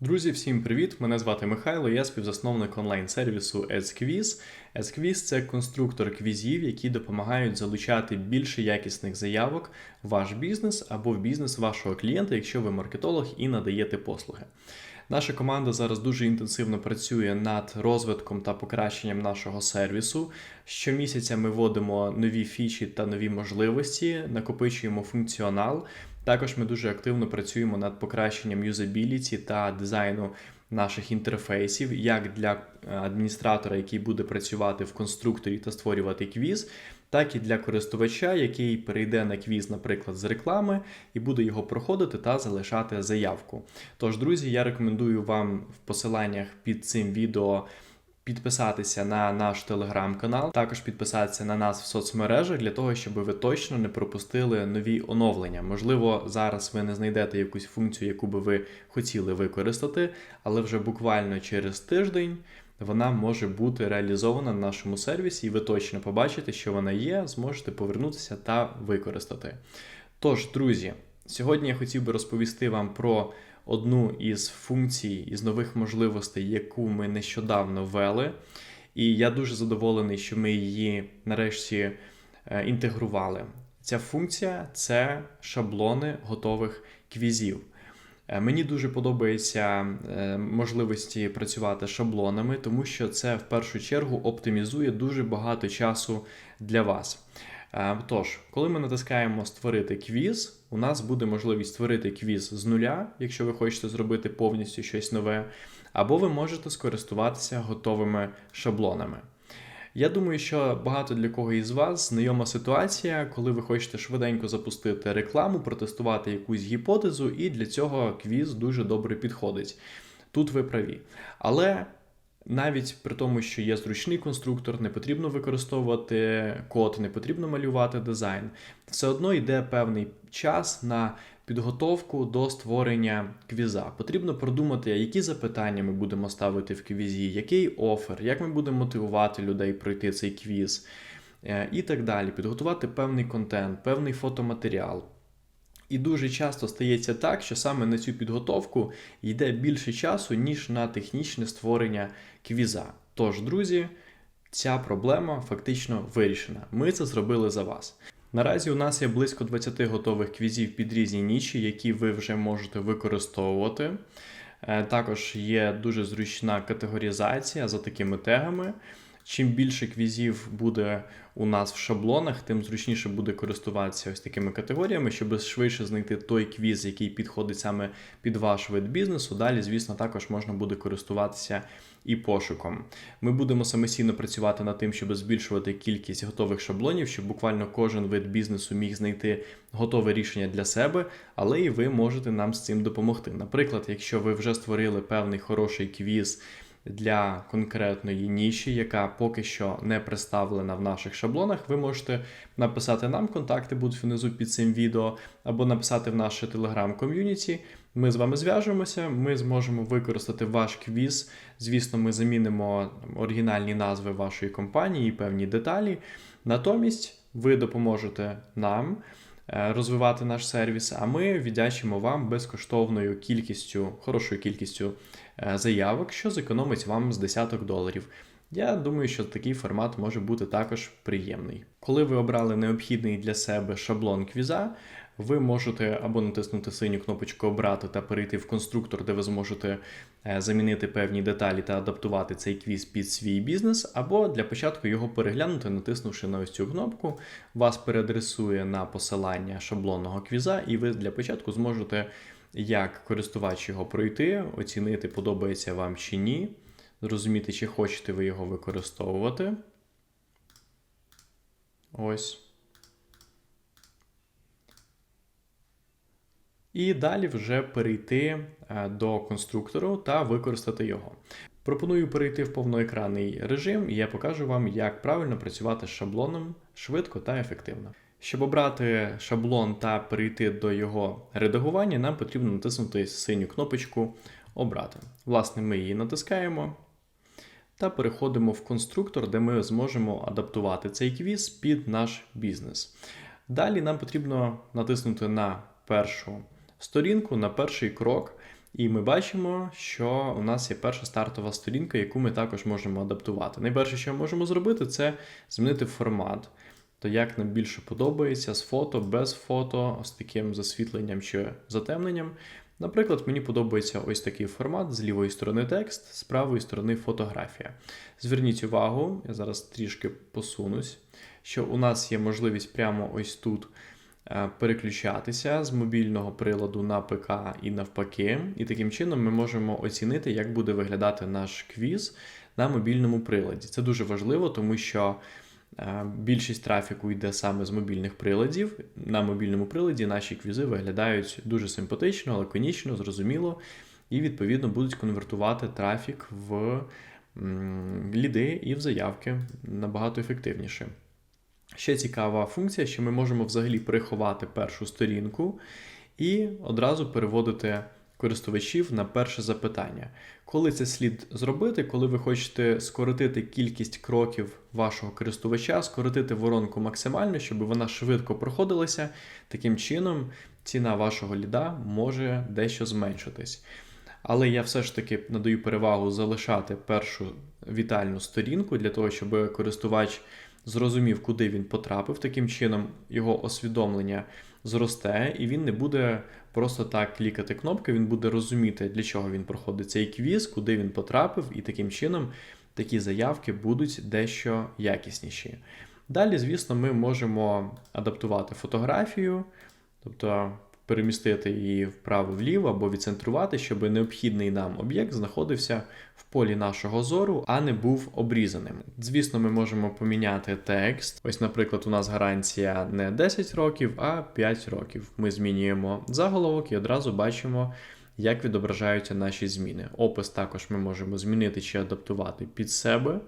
Друзі, всім привіт! Мене звати Михайло, я співзасновник онлайн-сервісу ESQuiz. ESQuiz – це конструктор квізів, які допомагають залучати більше якісних заявок в ваш бізнес або в бізнес вашого клієнта, якщо ви маркетолог і надаєте послуги. Наша команда зараз дуже інтенсивно працює над розвитком та покращенням нашого сервісу. Щомісяця ми вводимо нові фічі та нові можливості, накопичуємо функціонал. Також ми дуже активно працюємо над покращенням юзабіліті та дизайну наших інтерфейсів, як для е, адміністратора, який буде працювати в конструкторі та створювати квіз, так і для користувача, який перейде на квіз, наприклад, з реклами, і буде його проходити та залишати заявку. Тож, друзі, я рекомендую вам в посиланнях під цим відео. Підписатися на наш телеграм-канал, також підписатися на нас в соцмережах для того, щоб ви точно не пропустили нові оновлення. Можливо, зараз ви не знайдете якусь функцію, яку би ви хотіли використати, але вже буквально через тиждень вона може бути реалізована на нашому сервісі, і ви точно побачите, що вона є, зможете повернутися та використати. Тож, друзі, сьогодні я хотів би розповісти вам про одну із функцій із нових можливостей, яку ми нещодавно ввели. І я дуже задоволений, що ми її нарешті е, інтегрували. Ця функція це шаблони готових квізів. Е, мені дуже подобається е, можливості працювати шаблонами, тому що це в першу чергу оптимізує дуже багато часу для вас. Тож, коли ми натискаємо Створити квіз, у нас буде можливість створити квіз з нуля, якщо ви хочете зробити повністю щось нове, або ви можете скористуватися готовими шаблонами. Я думаю, що багато для кого із вас знайома ситуація, коли ви хочете швиденько запустити рекламу, протестувати якусь гіпотезу, і для цього квіз дуже добре підходить. Тут ви праві. Але навіть при тому, що є зручний конструктор, не потрібно використовувати код, не потрібно малювати дизайн. Все одно йде певний час на підготовку до створення квіза. Потрібно продумати, які запитання ми будемо ставити в квізі, який офер, як ми будемо мотивувати людей пройти цей квіз. Е, і так далі, підготувати певний контент, певний фотоматеріал. І дуже часто стається так, що саме на цю підготовку йде більше часу, ніж на технічне створення квіза. Тож, друзі, ця проблема фактично вирішена. Ми це зробили за вас. Наразі у нас є близько 20 готових квізів під різні ніші, які ви вже можете використовувати. Е, також є дуже зручна категорізація за такими тегами. Чим більше квізів буде у нас в шаблонах, тим зручніше буде користуватися ось такими категоріями, щоб швидше знайти той квіз, який підходить саме під ваш вид бізнесу. Далі, звісно, також можна буде користуватися і пошуком. Ми будемо самостійно працювати над тим, щоб збільшувати кількість готових шаблонів, щоб буквально кожен вид бізнесу міг знайти готове рішення для себе, але і ви можете нам з цим допомогти. Наприклад, якщо ви вже створили певний хороший квіз для конкретної ніші, яка поки що не представлена в наших шаблонах, ви можете написати нам, контакти будуть внизу під цим відео, або написати в наше телеграм-ком'юніті. Ми з вами зв'яжемося, ми зможемо використати ваш квіз. Звісно, ми замінимо оригінальні назви вашої компанії і певні деталі. Натомість ви допоможете нам. Е, розвивати наш сервіс, а ми віддячимо вам безкоштовною кількістю, хорошою кількістю е, заявок, що зекономить вам з десяток доларів. Я думаю, що такий формат може бути також приємний. Коли ви обрали необхідний для себе шаблон квіза, ви можете або натиснути синю кнопочку Обрати та перейти в конструктор, де ви зможете е, замінити певні деталі та адаптувати цей квіз під свій бізнес, або для початку його переглянути, натиснувши на ось цю кнопку, вас переадресує на посилання шаблонного квіза, і ви для початку зможете як користувач його пройти, оцінити, подобається вам чи ні, зрозуміти, чи хочете ви його використовувати. Ось. І далі вже перейти е, до конструктору та використати його. Пропоную перейти в повноекранний режим, і я покажу вам, як правильно працювати з шаблоном швидко та ефективно. Щоб обрати шаблон та перейти до його редагування, нам потрібно натиснути синю кнопочку Обрати. Власне, ми її натискаємо та переходимо в конструктор, де ми зможемо адаптувати цей квіз під наш бізнес. Далі нам потрібно натиснути на першу сторінку на перший крок І ми бачимо, що у нас є перша стартова сторінка, яку ми також можемо адаптувати. Найперше, що ми можемо зробити, це змінити формат. То як нам більше подобається з фото, без фото, з таким засвітленням чи затемненням. Наприклад, мені подобається ось такий формат: з лівої сторони текст, з правої сторони фотографія. Зверніть увагу, я зараз трішки посунусь, що у нас є можливість прямо ось тут переключатися з мобільного приладу на ПК і навпаки. І таким чином ми можемо оцінити, як буде виглядати наш квіз на мобільному приладі. Це дуже важливо, тому що. Е, більшість трафіку йде саме з мобільних приладів. На мобільному приладі наші квізи виглядають дуже симпатично, лаконічно, зрозуміло, і, відповідно, будуть конвертувати трафік в ліди і в заявки набагато ефективніше. Ще цікава функція, що ми можемо взагалі приховати першу сторінку і одразу переводити користувачів на перше запитання. Коли це слід зробити, коли ви хочете скоротити кількість кроків вашого користувача, скоротити воронку максимально, щоб вона швидко проходилася, таким чином ціна вашого ліда може дещо зменшитись. Але я все ж таки надаю перевагу залишати першу вітальну сторінку для того, щоб користувач зрозумів, куди він потрапив. Таким чином, його освідомлення зросте, і він не буде просто так клікати кнопки, він буде розуміти, для чого він проходить цей квіз, куди він потрапив, і таким чином такі заявки будуть дещо якісніші. Далі, звісно, ми можемо адаптувати фотографію, тобто перемістити її вправо-вліво або відцентрувати, щоб необхідний нам об'єкт знаходився в полі нашого зору, а не був обрізаним. Звісно, ми можемо поміняти текст. Ось, наприклад, у нас гарантія не 10 років, а 5 років. Ми змінюємо заголовок і одразу бачимо. Як відображаються наші зміни. Опис також ми можемо змінити чи адаптувати під себе.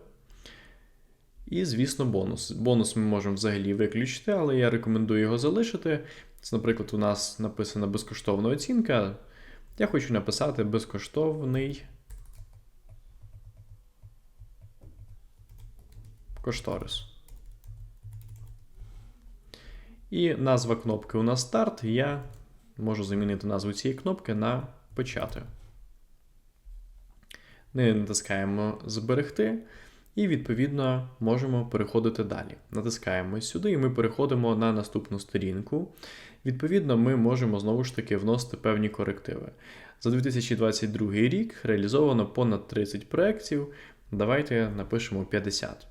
І, звісно, бонус. Бонус ми можемо взагалі виключити, але я рекомендую його залишити. Це, наприклад, у нас написана безкоштовна оцінка. Я хочу написати безкоштовний кошторис. І назва кнопки у нас старт. Я можу замінити назву цієї кнопки на почати. Ми натискаємо Зберегти. І, відповідно, можемо переходити далі. Натискаємо сюди, і ми переходимо на наступну сторінку. Відповідно, ми можемо знову ж таки вносити певні корективи. За 2022 рік реалізовано понад 30 проєктів. Давайте напишемо 50.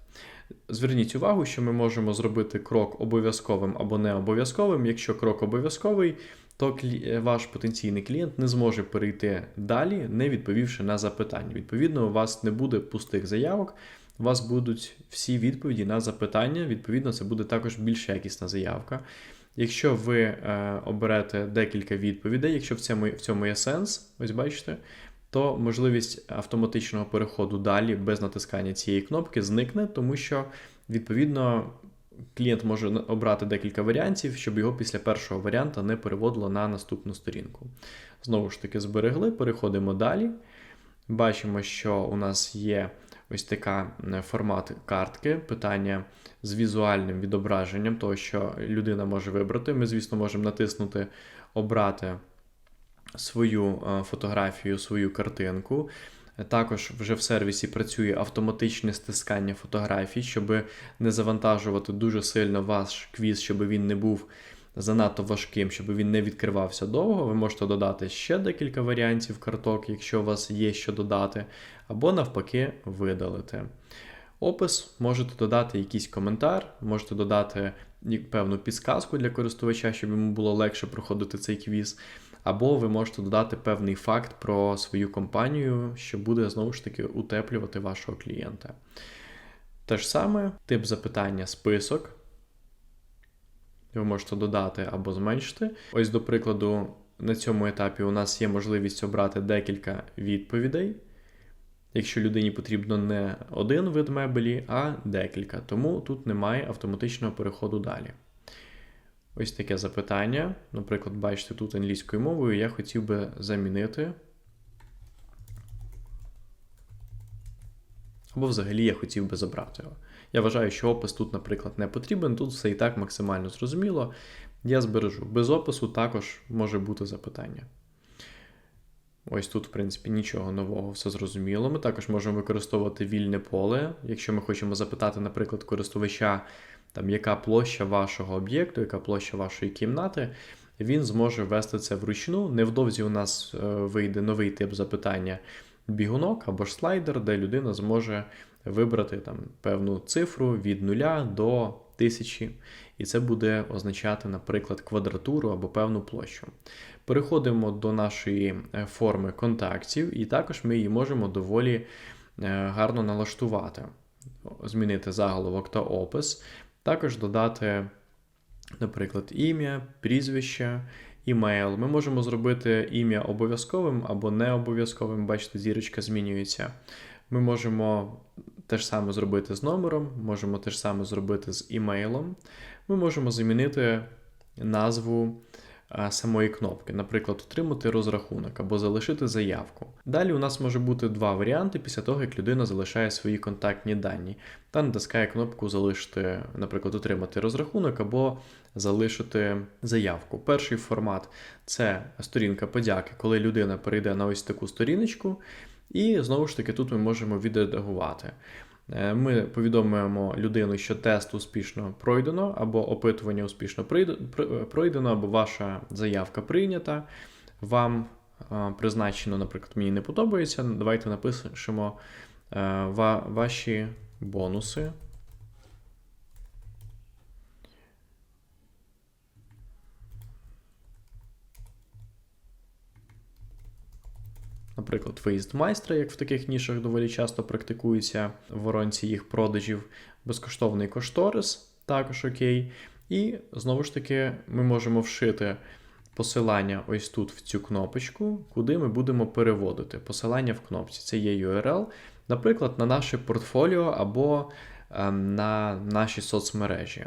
Зверніть увагу, що ми можемо зробити крок обов'язковим або не обов'язковим. Якщо крок обов'язковий, то ваш потенційний клієнт не зможе перейти далі, не відповівши на запитання. Відповідно, у вас не буде пустих заявок у вас будуть всі відповіді на запитання. Відповідно, це буде також більш якісна заявка. Якщо ви е, оберете декілька відповідей, якщо в цьому в цьому є сенс, ось бачите, то можливість автоматичного переходу далі без натискання цієї кнопки зникне, тому що, відповідно, клієнт може обрати декілька варіантів, щоб його після першого варіанта не переводило на наступну сторінку. Знову ж таки, зберегли, переходимо далі. Бачимо, що у нас є ось така формат картки, питання з візуальним відображенням, того, що людина може вибрати. Ми, звісно, можемо натиснути Обрати свою е, фотографію, свою картинку. Також вже в сервісі працює автоматичне стискання фотографій, щоб не завантажувати дуже сильно ваш квіз, щоб він не був занадто важким, щоб він не відкривався довго. Ви можете додати ще декілька варіантів карток, якщо у вас є що додати, або навпаки видалити. Опис можете додати якийсь коментар, можете додати певну підсказку для користувача, щоб йому було легше проходити цей квіз. Або ви можете додати певний факт про свою компанію, що буде знову ж таки утеплювати вашого клієнта. Те ж саме, тип запитання список ви можете додати або зменшити. Ось, до прикладу, на цьому етапі у нас є можливість обрати декілька відповідей. Якщо людині потрібно не один вид мебелі, а декілька. Тому тут немає автоматичного переходу далі. Ось таке запитання. Наприклад, бачите, тут англійською мовою я хотів би замінити. Або взагалі я хотів би забрати його. Я вважаю, що опис тут, наприклад, не потрібен. Тут все і так максимально зрозуміло. Я збережу. Без опису також може бути запитання. Ось тут, в принципі, нічого нового, все зрозуміло. Ми також можемо використовувати вільне поле, якщо ми хочемо запитати, наприклад, користувача, там, яка площа вашого об'єкту, яка площа вашої кімнати, він зможе ввести це вручну. Невдовзі у нас е, вийде новий тип запитання бігунок або ж слайдер, де людина зможе вибрати там певну цифру від нуля до тисячі, і це буде означати, наприклад, квадратуру або певну площу. Переходимо до нашої е, форми контактів, і також ми її можемо доволі е, гарно налаштувати, змінити заголовок та опис, також додати, наприклад, ім'я, прізвище. Імейл. Ми можемо зробити ім'я обов'язковим або не обов'язковим. Бачите, зірочка змінюється. Ми можемо те ж саме зробити з номером, можемо те ж саме зробити з імейлом. Ми можемо замінити назву самої кнопки, наприклад, отримати розрахунок або залишити заявку. Далі у нас може бути два варіанти після того, як людина залишає свої контактні дані та натискає кнопку Залишити, наприклад, отримати розрахунок або залишити заявку. Перший формат це сторінка подяки, коли людина перейде на ось таку сторіночку. І знову ж таки, тут ми можемо відредагувати. Е, ми повідомимо людину, що тест успішно пройдено, або опитування успішно пройдено, або ваша заявка прийнята. Вам е, призначено, наприклад, мені не подобається. Давайте напишемо е, ваші бонуси. Наприклад, виїзд майстра, як в таких нішах доволі часто практикується в воронці їх продажів, безкоштовний кошторис, також окей. І знову ж таки, ми можемо вшити посилання ось тут в цю кнопочку, куди ми будемо переводити. Посилання в кнопці. Це є URL, наприклад, на наше портфоліо або ем, на наші соцмережі.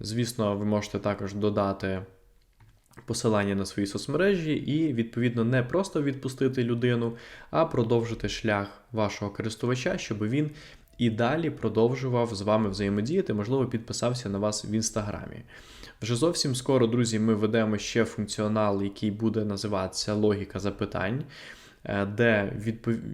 Звісно, ви можете також додати посилання на свої соцмережі і, відповідно, не просто відпустити людину, а продовжити шлях вашого користувача, щоб він і далі продовжував з вами взаємодіяти, можливо, підписався на вас в інстаграмі. Вже зовсім скоро, друзі, ми ведемо ще функціонал, який буде називатися логіка запитань. Е, де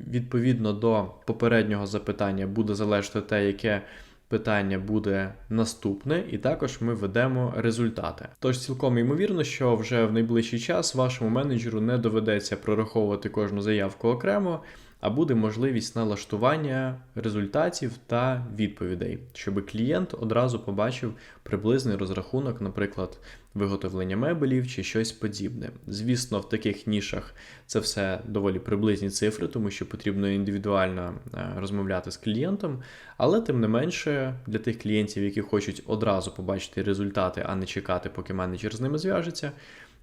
відповідно до попереднього запитання буде залежати те, яке питання буде наступне, і також ми ведемо результати. Тож цілком ймовірно, що вже в найближчий час вашому менеджеру не доведеться прораховувати кожну заявку окремо а буде можливість налаштування результатів та відповідей, щоб клієнт одразу побачив приблизний розрахунок, наприклад, виготовлення мебелів чи щось подібне. Звісно, в таких нішах це все доволі приблизні цифри, тому що потрібно індивідуально е, розмовляти з клієнтом, але тим не менше для тих клієнтів, які хочуть одразу побачити результати, а не чекати, поки менеджер з ними зв'яжеться.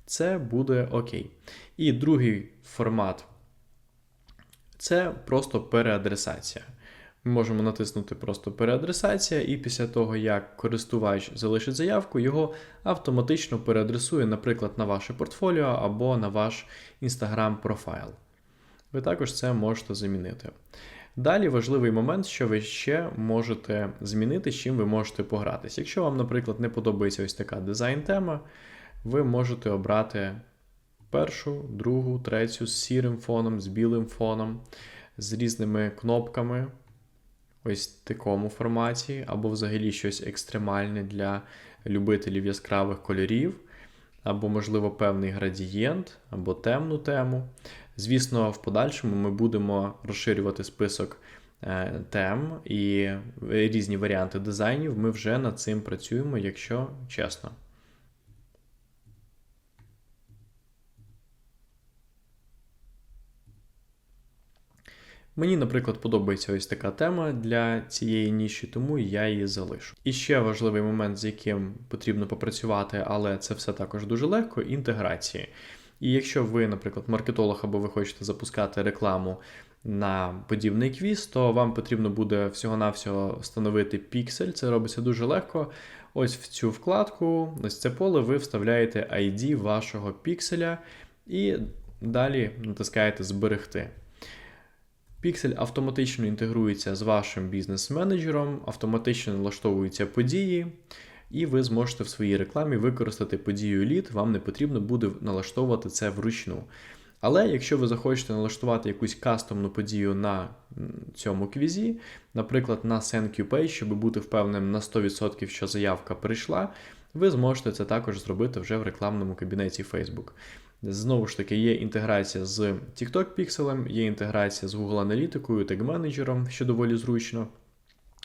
Це буде окей. І другий формат це просто переадресація. Ми можемо натиснути просто переадресація, і після того, як користувач залишить заявку, його автоматично переадресує, наприклад, на ваше портфоліо або на ваш Instagram профайл. Ви також це можете замінити. Далі важливий момент, що ви ще можете змінити, з чим ви можете погратися. Якщо вам, наприклад, не подобається ось така дизайн-тема, ви можете обрати першу, другу, третю з сірим фоном, з білим фоном, з різними кнопками. Ось в такому форматі, або взагалі щось екстремальне для любителів яскравих кольорів, або, можливо, певний градієнт, або темну тему. Звісно, в подальшому ми будемо розширювати список е, тем і різні варіанти дизайнів. Ми вже над цим працюємо, якщо чесно. Мені, наприклад, подобається ось така тема для цієї ніші, тому я її залишу. І ще важливий момент, з яким потрібно попрацювати, але це все також дуже легко інтеграції. І якщо ви, наприклад, маркетолог або ви хочете запускати рекламу на подібний квіз, то вам потрібно буде всього-навсього встановити піксель. Це робиться дуже легко. Ось в цю вкладку, ось це поле, ви вставляєте ID вашого пікселя і далі натискаєте Зберегти. Піксель автоматично інтегрується з вашим бізнес-менеджером, автоматично налаштовуються події, і ви зможете в своїй рекламі використати подію лід, вам не потрібно буде налаштовувати це вручну. Але якщо ви захочете налаштувати якусь кастомну подію на цьому квізі, наприклад, на SendQ Page, щоб бути впевненим на 100%, що заявка прийшла, ви зможете це також зробити вже в рекламному кабінеті Facebook. Знову ж таки, є інтеграція з TikTok Pixel, є інтеграція з Google Аналітикою, тег-менеджером, що доволі зручно.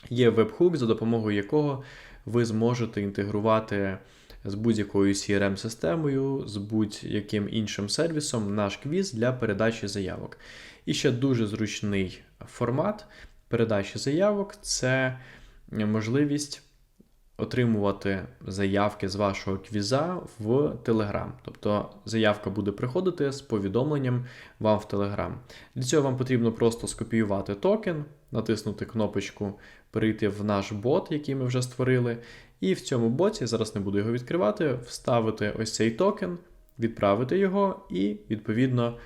Є веб-хук, за допомогою якого ви зможете інтегрувати з будь-якою CRM-системою, з будь-яким іншим сервісом наш квіз для передачі заявок. І ще дуже зручний формат передачі заявок це можливість отримувати заявки з вашого квіза в Telegram. Тобто заявка буде приходити з повідомленням вам в Telegram. Для цього вам потрібно просто скопіювати токен, натиснути кнопочку перейти в наш бот, який ми вже створили. І в цьому боті, зараз не буду його відкривати, вставити ось цей токен, відправити його, і відповідно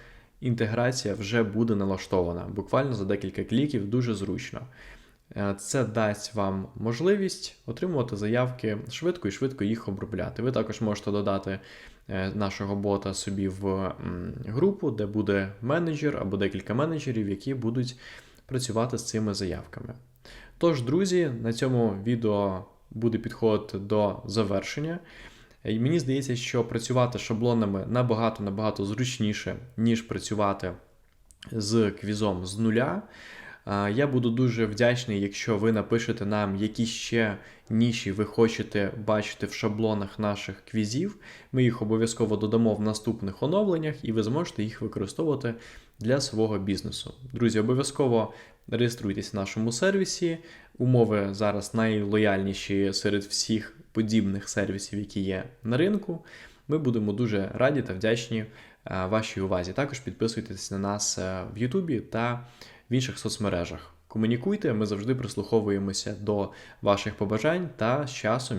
інтеграція вже буде налаштована. Буквально за декілька кліків дуже зручно. Е, Це дасть вам можливість отримувати заявки швидко і швидко їх обробляти. Ви також можете додати е, нашого бота собі в групу, де буде менеджер або декілька менеджерів, які будуть працювати з цими заявками. Тож, друзі, на цьому відео буде підходити до завершення. І мені здається, що працювати шаблонами набагато набагато зручніше, ніж працювати з квізом з нуля. Я буду дуже вдячний, якщо ви напишете нам, які ще ніші ви хочете бачити в шаблонах наших квізів. Ми їх обов'язково додамо в наступних оновленнях, і ви зможете їх використовувати для свого бізнесу. Друзі, обов'язково реєструйтесь в нашому сервісі. Умови зараз найлояльніші серед всіх подібних сервісів, які є на ринку. Ми будемо дуже раді та вдячні вашій увазі. Також підписуйтесь на нас е, в Ютубі та в інших соцмережах. Комунікуйте, ми завжди прислуховуємося до ваших побажань та з часом